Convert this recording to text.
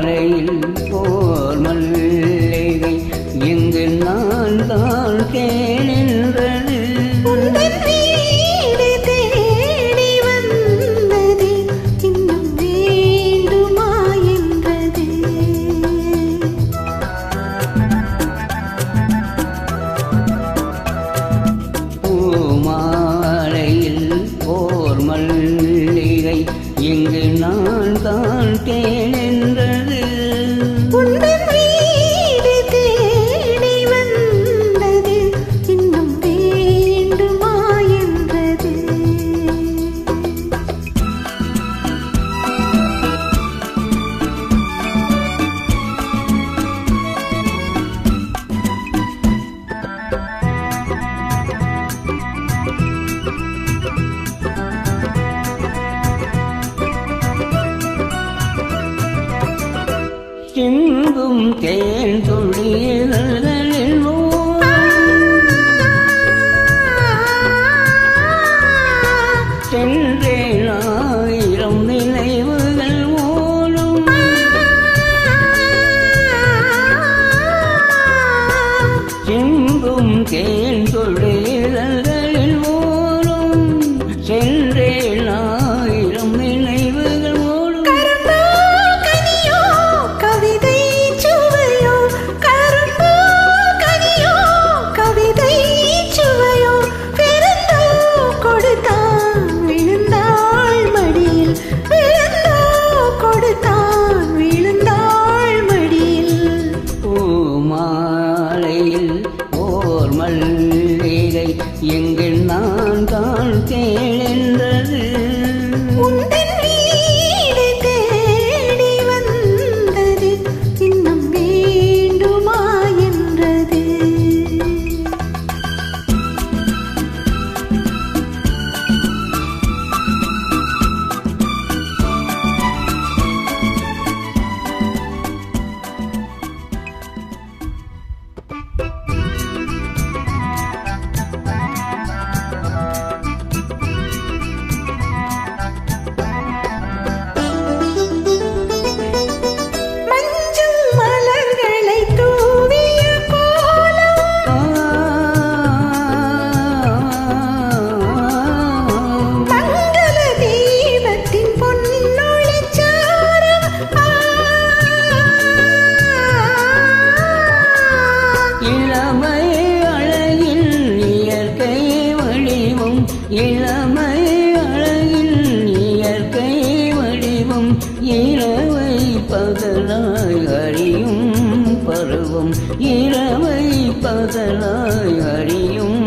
பாறையில் போர் மல்லிகை. இங்கு நான் தான் கே சிந்தும் தேன் துளியில் சென்றேன் ஆயிரம் நினைவுகள் ஓடும் சிந்தும் தேன் துளி இளமை அழகில் இயற்கை வடிவம் இரவை பகலாய் அறியும் பருவம். இரவை பகலாய் அறியும்